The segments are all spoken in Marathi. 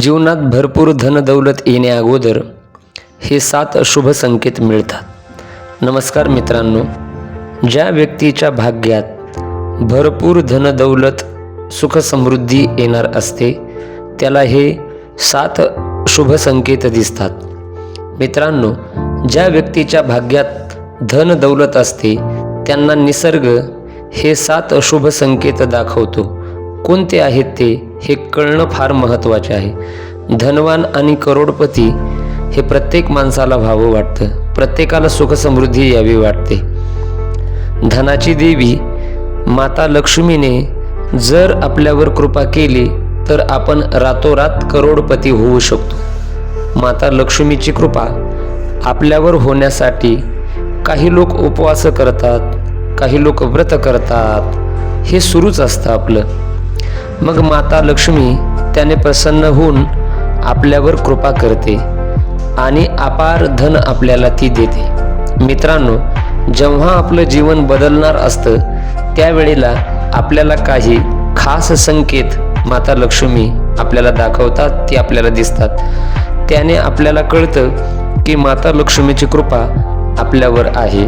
जीवनात भरपूर धनदौलत येण्या अगोदर हे सात शुभ संकेत मिळतात. नमस्कार मित्रांनो. ज्या व्यक्तीच्या भाग्यात भरपूर धनदौलत सुखसमृद्धी येणार असते त्याला हे सात शुभ संकेत दिसतात. मित्रांनो ज्या व्यक्तीच्या भाग्यात धन दौलत असते त्यांना निसर्ग हे सात शुभ संकेत दाखवतो. कोणते आहेत ते? हे कळणं फार महत्त्वाचे आहे. धनवान आणि करोडपती हे प्रत्येक माणसाला व्हावं वाटतं. प्रत्येकाला सुखसमृद्धी यावी वाटते. धनाची देवी माता लक्ष्मीने जर आपल्यावर कृपा केली तर आपण रातोरात करोडपती होऊ शकतो. माता लक्ष्मीची कृपा आपल्यावर होण्यासाठी काही लोक उपवास करतात काही लोक व्रत करतात. हे सुरूच असतं आपलं. मग माता लक्ष्मी त्याने प्रसन्न होऊन आपल्यावर कृपा करते आणि अपार धन आपल्याला ती देते. मित्रांनो जेव्हा आपलं जीवन बदलणार असतं त्यावेळेला आपल्याला काही खास संकेत माता लक्ष्मी आपल्याला दाखवतात ती आपल्याला दिसतात. त्याने आपल्याला कळतं की माता लक्ष्मीची कृपा आपल्यावर आहे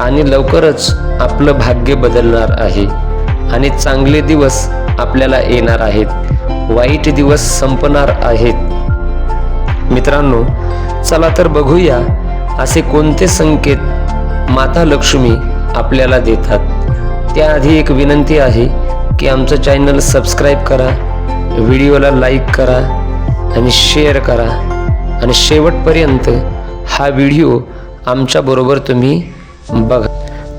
आणि लवकरच आपलं भाग्य बदलणार आहे. आणि चांगले दिवस आपल्याला येणार आहेत. वाईट दिवस संपणार आहेत. मित्रांनो चला तर बघूया असे कोणते संकेत माता लक्ष्मी आपल्याला देतात. त्याआधी एक विनंती आहे की आमचं चॅनल सबस्क्राईब करा व्हिडिओला लाईक करा आणि शेअर करा. आणि शेवटपर्यंत हा व्हिडिओ आमच्याबरोबर तुम्ही बघा.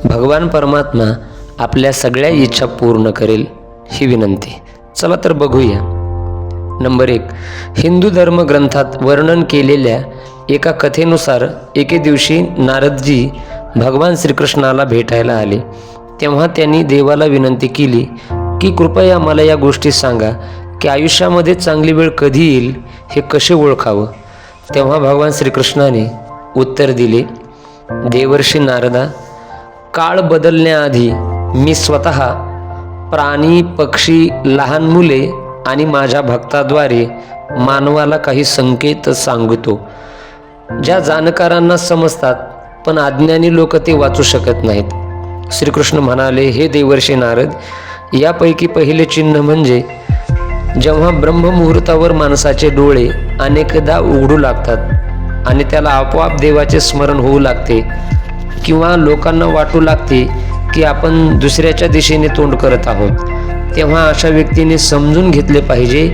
भगवान परमात्मा आपल्या सगळ्या इच्छा पूर्ण करेल. ही विनंती. चला तर बघूया. नंबर एक. हिंदू धर्म ग्रंथात वर्णन केलेल्या एका कथेनुसार एके दिवशी नारदजी भगवान श्रीकृष्णाला भेटायला आले. तेव्हा त्यांनी देवाला विनंती केली की कृपया मला या गोष्टी सांगा की आयुष्यामध्ये चांगली वेळ कधी येईल हे कसे ओळखावं? तेव्हा भगवान श्रीकृष्णाने उत्तर दिले देवर्षी नारदा काळ बदलण्याआधी मी स्वतः प्राणी पक्षी लहान मुले आणि माझ्या भक्ताद्वारे मानवाला काही संकेत सांगतो ज्या जाणकारांना समजतात पण अज्ञानी लोक ते वाचू शकत नाहीत. श्रीकृष्ण म्हणाले हे देवर्षी नारद यापैकी पहिले चिन्ह म्हणजे जेव्हा ब्रह्ममुहूर्तावर माणसाचे डोळे अनेकदा उघडू लागतात आणि त्याला आपोआप देवाचे स्मरण होऊ लागते किंवा लोकांना वाटू लागते की आपण दुसऱ्याच्या दिशेने तोंड करत आहोत तेव्हा अशा व्यक्तीने समजून घेतले पाहिजे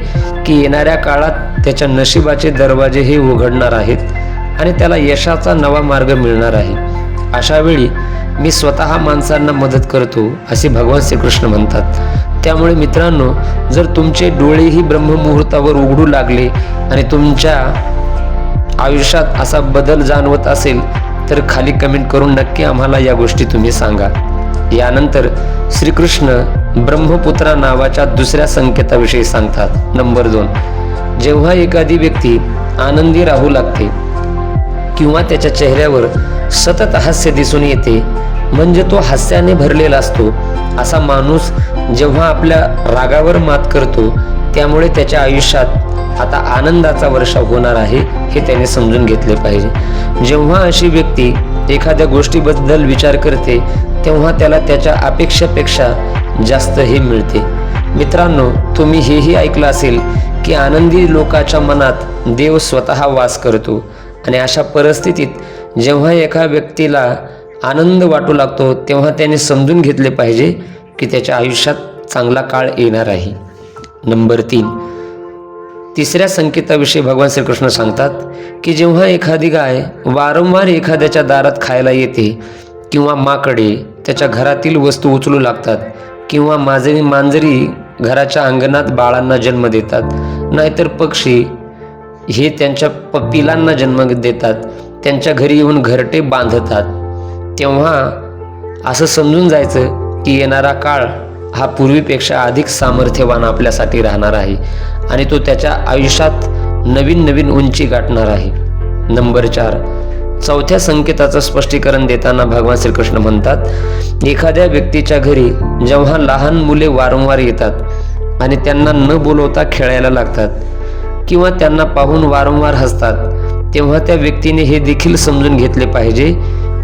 की येणाऱ्या काळात त्याच्या नशिबाचे दरवाजे हे उघडणार आहेत आणि त्याला यशाचा नवा मार्ग मिळणार आहे. अशा वेळी मी स्वतः माणसांना मदत करतो असे भगवान श्रीकृष्ण म्हणतात. त्यामुळे मित्रांनो जर तुमचे डोळेही ब्रह्ममुहूर्तावर उघडू लागले आणि तुमच्या आयुष्यात असा बदल जाणवत असेल तर खाली कमेंट करून नक्की आम्हाला या गोष्टी तुम्ही सांगा. यानंतर श्रीकृष्ण ब्रह्मपुत्रा नावाच्या दुसऱ्या संकेताविषयी सांगतात. नंबर दोन जेव्हा एखादी व्यक्ती आनंदी राहू लागते किंवा त्याच्या चेहऱ्यावर सतत हास्य दिसून येते म्हणजे तो हास्याने भरलेला असतो असा माणूस जेव्हा आपल्या रागावर मात करतो त्यामुळे त्याच्या आयुष्यात आता आनंदाचा वर्षा होणार आहे हे त्याने समजून घेतले पाहिजे. जेव्हा अशी व्यक्ती एखाद्या गोष्टीबद्दल विचार करते तेव्हा त्याला त्याच्या अपेक्षेपेक्षा जास्त हे मिळते. मित्रांनो तुम्ही हेही ऐकलं असेल की आनंदी लोकाच्या मनात देव स्वतः वास करतो आणि अशा परिस्थितीत जेव्हा एका व्यक्तीला आनंद वाटू लागतो तेव्हा त्याने समजून घेतले पाहिजे की त्याच्या आयुष्यात चांगला काळ येणार आहे. नंबर तीन तिसऱ्या संकेताविषयी भगवान श्रीकृष्ण सांगतात की जेव्हा एखादी गाय वारंवार एखाद्याच्या दारात खायला येते किंवा माकडे त्याच्या घरातील वस्तू उचलू लागतात किंवा माजरी मांजरी घराच्या अंगणात बाळांना जन्म देतात नाहीतर पक्षी हे त्यांच्या प पिलांना जन्म देतात त्यांच्या घरी येऊन घरटे बांधतात. तेव्हा असं समजून जायचं की येणारा काळ हा पूर्वीपेक्षा अधिक सामर्थ्यवान आपल्यासाठी राहणार आहे आणि तो त्याच्या आयुष्यात नवीन नवीन उंची गाठणार आहे. नंबर चार. चौथ्या संकेताचं स्पष्टीकरण देताना भगवान श्रीकृष्ण म्हणतात एखाद्या व्यक्तीच्या घरी जेव्हा लहान मुले वारंवार येतात आणि त्यांना न बोलवता खेळायला लागतात किंवा त्यांना पाहून वारंवार हसतात तेव्हा त्या व्यक्तीने हे देखील समजून घेतले पाहिजे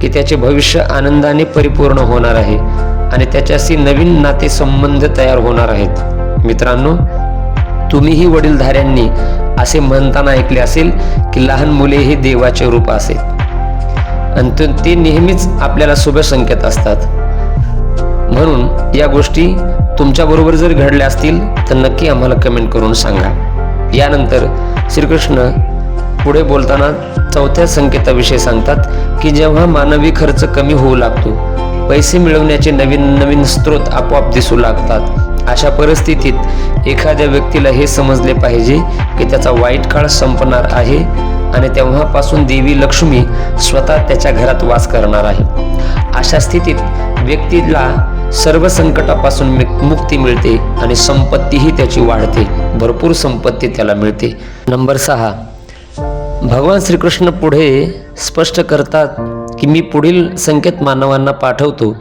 की त्याचे भविष्य आनंदाने परिपूर्ण होणार आहे. आणि त्याच्याशी नवीन नातेसंबंध तयार होणार आहेत. मित्रांनो तुम्हीही वडीलधाऱ्यांनी असे म्हणताना ऐकले असेल की लहान मुले हे देवाचे रूप असेल. आणि ते- ते नेहमीच आपल्याला शुभ संकेत असतात. म्हणून या गोष्टी तुमच्याबरोबर जर घडल्या असतील तर नक्की आम्हाला कमेंट करून सांगा. यानंतर श्रीकृष्ण पुढे बोलताना चौथ्या संकेताविषयी सांगतात की जेव्हा मानवी खर्च कमी होऊ लागतो पैसे मिळवण्याचे नवीन नवीन स्रोत आपोआप दिसू लागतात. अशा परिस्थितीत एखाद्या व्यक्तीला हे समजले पाहिजे की त्याचा वाईट काळ संपणार आहे आणि तेव्हापासून देवी लक्ष्मी स्वतः त्याच्या घरात वास करणार आहे. अशा स्थितीत व्यक्तीला सर्व संकटापासून मुक्ती मिळते आणि संपत्तीही त्याची वाढते. भरपूर संपत्ती त्याला मिळते. नंबर सहा. भगवान श्रीकृष्ण पुढे स्पष्ट करतात की मी पुढील संकेत मानवांना पाठवतो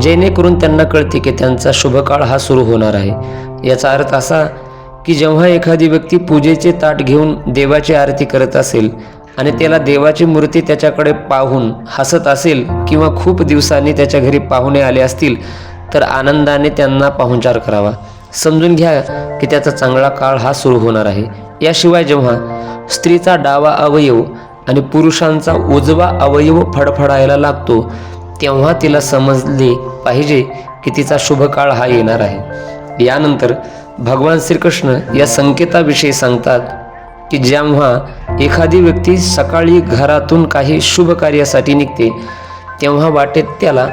जेणेकरून त्यांना कळते की त्यांचा शुभकाळ हा सुरू होणार आहे. याचा अर्थ असा की जेव्हा एखादी व्यक्ती पूजेचे ताट घेऊन देवाची आरती करत असेल आणि त्याला देवाची मूर्ती त्याच्याकडे पाहून हसत असेल किंवा खूप दिवसांनी त्याच्या घरी पाहुणे आले असतील तर आनंदाने त्यांना पाहुणचार करावा. समजून घ्या की त्याचा चांगला काळ हा सुरू होणार आहे. याशिवाय जेव्हा स्त्रीचा डावा अवयव आणि पुरुषांचा उजवा अवयव फडफडायला लागतो तेव्हा तिला समजले पाहिजे की तिचा शुभकाळ हा येणार आहे. यानंतर भगवान श्रीकृष्ण या संकेताविषयी सांगतात की जेव्हा एखादी व्यक्ती सकाळी घरातून काही शुभ कार्यासाठी निघते तेव्हा वाटेत त्याला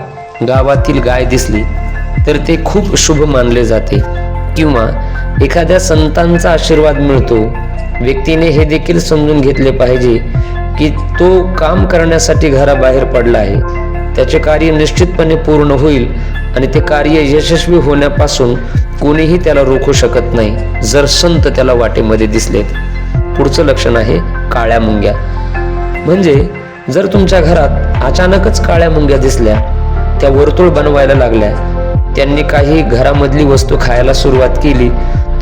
गावातील गाय दिसली तर ते खूप शुभ मानले जाते. किंवा एखाद्या संतांचा आशीर्वाद मिळतो. व्यक्तीने हे देखील समजून घेतले पाहिजे की तो काम करण्यासाठी घराबाहेर पडला आहे. त्याचे कार्य निश्चितपणे पूर्ण होईल आणि ते कार्य यशस्वी होण्यापासून कोणीही त्याला रोखू शकत नाही जर संत त्याला वाटेमध्ये दिसलेत. पुढचं लक्षण आहे काळ्या मुंग्या. म्हणजे जर तुमच्या घरात अचानकच काळ्या मुंग्या दिसल्या त्या वर्तुळ बनवायला लागल्या त्यांनी काही घरामधली वस्तू खायला सुरुवात केली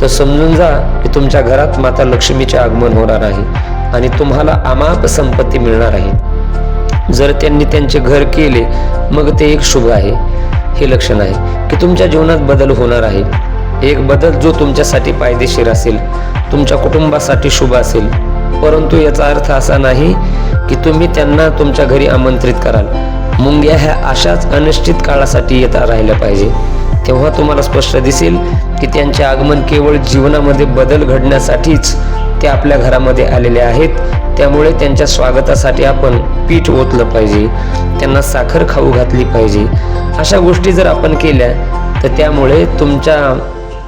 तर समजून जा की तुमच्या घरात माता लक्ष्मीचे आगमन होणार आहे. आणि तुम्हाला अमाप संपत्ती मिळणार आहे. जर त्यांनी त्यांचे घर केले मग ते एक शुभ आहे. हे लक्षण आहे की तुमच्या जीवनात बदल होणार आहे. एक बदल जो तुमच्यासाठी फायदेशीर असेल तुमच्या कुटुंबासाठी शुभ असेल. परंतु याचा अर्थ असा नाही की तुम्ही त्यांना तुमच्या घरी आमंत्रित कराल. मुंग्या ह्या अशाच अनिश्चित काळासाठी येता राहिल्या पाहिजे. तेव्हा तुम्हाला स्पष्ट दिसेल की त्यांचे आगमन केवळ जीवनामध्ये बदल घडण्यासाठीच ते आपल्या घरामध्ये आलेले आहेत. त्यामुळे त्यांच्या स्वागतासाठी आपण पीठ ओतलं पाहिजे. त्यांना साखर खाऊ घातली पाहिजे. अशा गोष्टी जर आपण केल्या तर त्यामुळे तुमच्या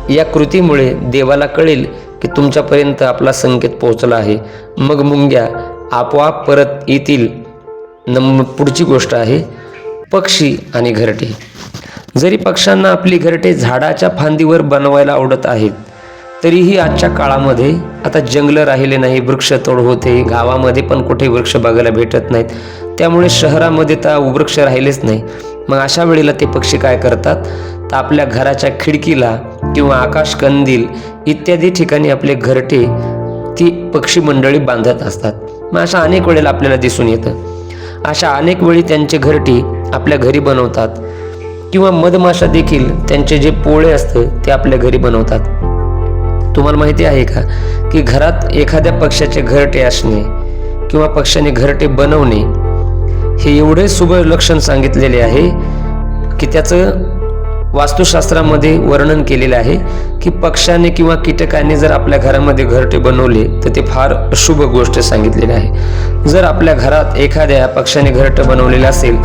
या कृतीमुळे देवाला कळेल की तुमच्यापर्यंत आपला संकेत पोहोचला आहे. मग मुंग्या आपोआप परत येतील. नम पुढची गोष्ट आहे पक्षी आणि घरटे. जरी पक्ष्यांना आपली घरटे झाडाच्या फांदीवर बनवायला आवडत आहेत तरीही आजच्या काळामध्ये आता जंगलं राहिले नाही वृक्षतोड होते गावामध्ये पण कुठे वृक्ष बघायला भेटत नाहीत. त्यामुळे शहरामध्ये तर वृक्ष राहिलेच नाही. मग अशा वेळेला ते पक्षी काय करतात? तर आपल्या घराच्या खिडकीला किंवा आकाश कंदील इत्यादी ठिकाणी आपले घरटे ती पक्षी मंडळी बांधत असतात. मग अशा अनेक वेळेला आपल्याला दिसून येतं. अशा अनेक वेळी त्यांचे घरटी आपल्या घरी बनवतात. किंवा मधमाशा देखील त्यांचे जे पोळे असतं ते आपल्या घरी बनवतात. तुम्हाला माहिती आहे का? की घरात एखाद्या पक्षाचे घरटे असणे किंवा पक्षाने घरटे बनवणे हे एवढे शुभ लक्षण सांगितलेले आहे की त्याचं वास्तुशास्त्रामध्ये वर्णन केलेलं आहे की पक्षाने किंवा कीटकाने जर आपल्या घरामध्ये घरटे बनवले तर ते फार शुभ गोष्ट सांगितलेली आहे. जर आपल्या घरात एखाद्या पक्षाने घरटं बनवलेलं असेल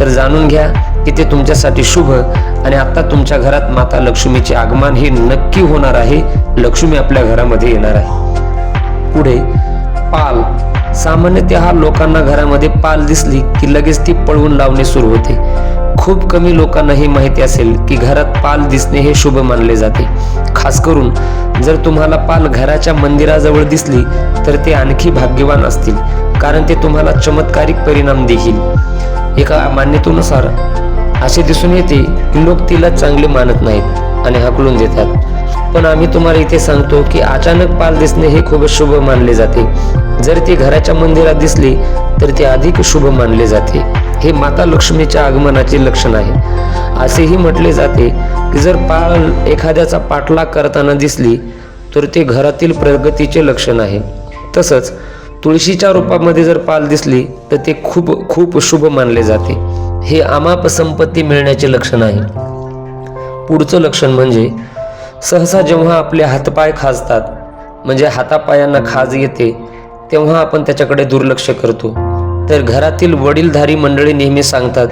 तर जाणून घ्या की ते तुमच्यासाठी शुभ आणि आता तुमच्या घरात माता लक्ष्मीचे आगमन हे नक्की होणार आहे. लक्ष्मी आपल्या घरामध्ये येणार आहे. पुढे पाल. सामान्यतः लोकांना घरामध्ये पाल दिसली की लगेच ती पळवून लावणे सुरू होते. खूप कमी लोकांना हे माहिती असेल की घरात पाल दिसणे हे शुभ मानले जाते. खास करून जर तुम्हाला पाल घराच्या मंदिराजवळ दिसली तर ते आणखी भाग्यवान असतील कारण ते तुम्हाला चमत्कारिक परिणाम देईल. एका मान्यतेनुसार असे दिसून येते की लोक तिला चांगले मानत नाहीत आणि हकलून देतात. पण आम्ही तुम्हाला इथे सांगतो की अचानक पाल दिसणे हे खूप शुभ मानले जाते. जर ती घराच्या मंदिरात दिसली तर ते अधिक शुभ मानले जाते. हे माता लक्ष्मीच्या आगमनाचे लक्षण आहे. असेही म्हटले जाते की जर पाल एखाद्याचा पाठलाग करताना दिसली तर ते घरातील प्रगतीचे लक्षण आहे. तसंच तुळशीच्या रूपामध्ये जर पाल दिसली तर ते खूप खूप शुभ मानले जाते. हे अमाप संपत्ती मिळण्याचे लक्षण आहे. पुढचं लक्षण म्हणजे सहसा जेव्हा आपले हातपाय खाजतात म्हणजे हातापायांना खाज येते तेव्हा आपण त्याच्याकडे दुर्लक्ष करतो. तर घरातील वडीलधारी मंडळी नेहमी सांगतात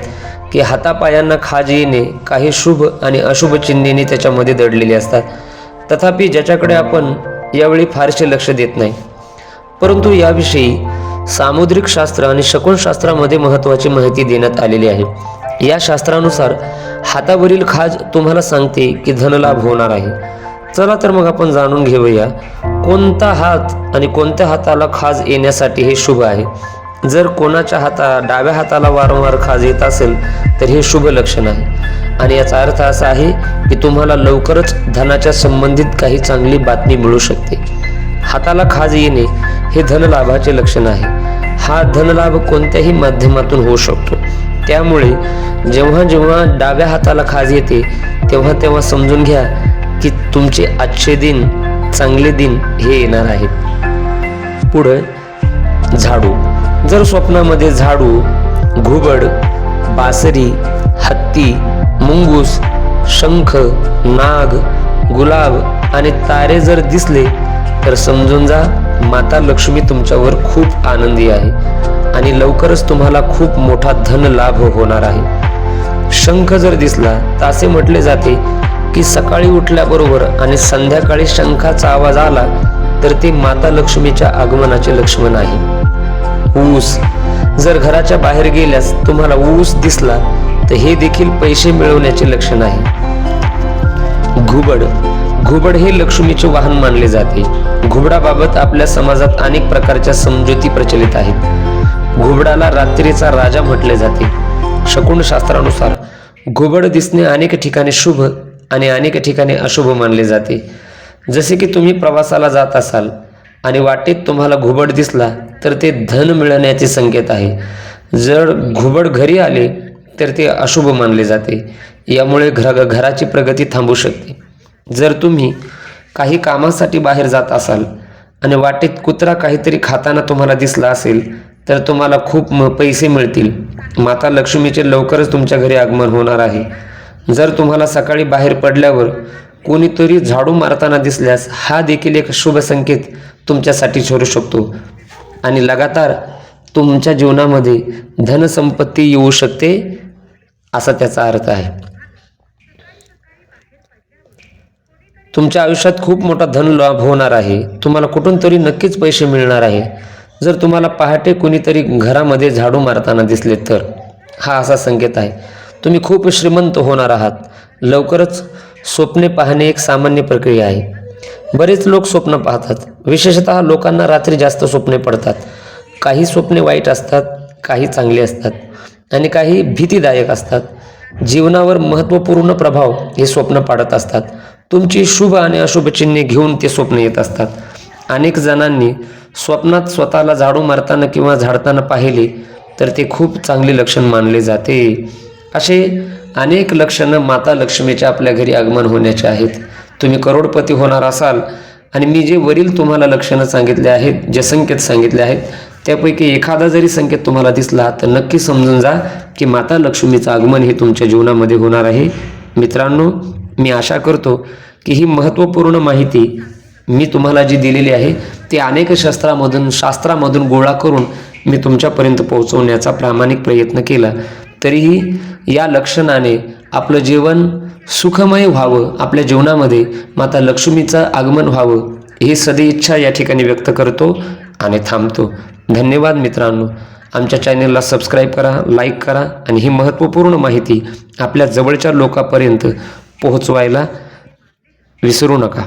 की हातापायांना खाज येणे काही शुभ आणि अशुभ चिन्हेने त्याच्यामध्ये दडलेली असतात. तथापि ज्याच्याकडे आपण यावेळी फारसे लक्ष देत नाही. परंतु याविषयी सामुद्रिक शास्त्र आणि शकुनशास्त्रामध्ये महत्त्वाची माहिती देण्यात आलेली आहे. या शास्त्रानुसार हातावरील खाज तुम्हाला सांगते की धनलाभ होणार आहे. चला तर मग आपण जाणून घेऊया कोणता हात आणि कोणत्या हाताला खाज येण्यासाठी हे शुभ आहे. जर कोणाच्या हाता डाव्या हाताला वारंवार खाज येत असेल तर हे शुभ लक्षण आहे. आणि याचा अर्थ असा आहे की तुम्हाला लवकरच धनाच्या संबंधित काही चांगली बातमी मिळू शकते. हाताला खाज येणे हे धनलाभाचे लक्षण आहे. हा धनलाभ कोणत्याही माध्यमातून होऊ शकतो. त्यामुळे जेव्हा जेव्हा डाव्या हाताला खाज येते तेव्हा तेव्हा समजून घ्या की तुमचे आजचे दिन चांगले दिन हे येणार आहेत. पुढे झाडू. जर स्वप्नामध्ये झाडू घुबड बासरी हत्ती मुंगूस शंख नाग गुलाब आणि तारे जर दिसले तर समजून जा माता लक्ष्मी तुमच्यावर खूप आनंदी आहे आणि लवकरच तुम्हाला खूप मोठा धन लाभ होणार आहे. शंख जर दिसला तर असे म्हटले जाते की सकाळी उठल्याबरोबर आणि संध्याकाळी शंखाचा आवाज आला तर ते माता लक्ष्मीच्या आगमनाचे लक्ष्मण आहे. ऊस जर घराच्या बाहेर गेल्यास तुम्हाला ऊस दिसला तर हे देखील पैसे मिळवण्याचे लक्षण आहे. घुबड. घुबड हे लक्ष्मीचे वाहन मानले जाते. घुबडाबाबत आपल्या समाजात अनेक प्रकारच्या समजुती प्रचलित आहेत. घुबडाला रात्रीचा राजा म्हटले जाते. शकुन शास्त्रानुसार घुबड दिसणे अनेक ठिकाणी शुभ आणि अनेक ठिकाणी अशुभ मानले जाते. जसे की तुम्ही प्रवासाला जात असाल आणि वाटेत तुम्हाला घुबड दिसला तर ते धन मिळण्याचे संकेत आहे. जर घुबड घरी आले तर ते अशुभ मानले जाते. यामुळे घर घराची प्रगती थांबू शकते. जर तुम्ही काही कामासाठी बाहेर जात असाल आणि वाटेत कुत्रा काहीतरी खाताना तुम्हाला दिसला असेल तर तुम्हाला खूप म पैसे मिळतील. माता लक्ष्मीचे लवकरच तुमच्या घरी आगमन होणार आहे. जर तुम्हाला सकाळी बाहेर पडल्यावर कोणीतरी झाडू मारताना दिसल्यास हा देखील एक शुभ संकेत तुमच्यासाठी ठरू शकतो. आणि लगातार तुमच्या जीवनामध्ये धनसंपत्ती येऊ शकते असा त्याचा अर्थ आहे. तुमच्या आयुष्यात खूप मोठा धन लाभ होणार आहे. तुम्हाला कुठून तरी नक्कीच पैसे मिळणार आहे. जर तुम्हाला पहाटे कुणीतरी घरामध्ये झाडू मारताना दिसले तर हा असा संकेत आहे. तुम्ही खूप श्रीमंत होणार आहात. लवकरच स्वप्ने पाहणे एक सामान्य प्रक्रिया आहे. बरेच लोक स्वप्न पाहतात. विशेषतः लोकांना रात्री जास्त स्वप्ने पडतात. काही स्वप्ने वाईट असतात काही चांगली असतात आणि काही भीतीदायक असतात. जीवनावर महत्त्वपूर्ण प्रभाव हे स्वप्न पाडत असतात. तुमची शुभ आणि अशुभ चिन्हे घेऊन ते स्वप्न येत असतात. अनेक जणांनी स्वप्नात स्वतःला झाडू मारताना किंवा झाडताना पाहिले तर ते खूप चांगले लक्षण मानले जाते. असे अनेक लक्षणं माता लक्ष्मीचे आपल्या घरी आगमन होण्याचे आहेत. तुम्ही करोडपती होणार असाल आणि मी जे वरील तुम्हाला लक्षणं सांगितले आहेत जे संकेत सांगितले आहेत त्यापैकी एखादा जरी संकेत तुम्हाला दिसला तर नक्की समजून जा की माता लक्ष्मीचं आगमन हे तुमच्या जीवनामध्ये होणार आहे. मित्रांनो मी आशा करतो की ही महत्त्वपूर्ण माहिती मी तुम्हाला जी दिलेली आहे ती अनेक शास्त्रामधून शास्त्रामधून गोळा करून मी तुमच्यापर्यंत पोहोचवण्याचा प्रामाणिक प्रयत्न केला. तरीही या लक्षणाने आपलं जीवन सुखमय व्हावं आपल्या जीवनामध्ये माता लक्ष्मीचं आगमन व्हावं ही सदैच्छा या ठिकाणी व्यक्त करतो आणि थांबतो. धन्यवाद मित्रांनो. आमच्या चॅनेलला सबस्क्राईब करा लाईक करा आणि ही महत्त्वपूर्ण माहिती आपल्या जवळच्या लोकांपर्यंत पोहोचवायला विसरू नका.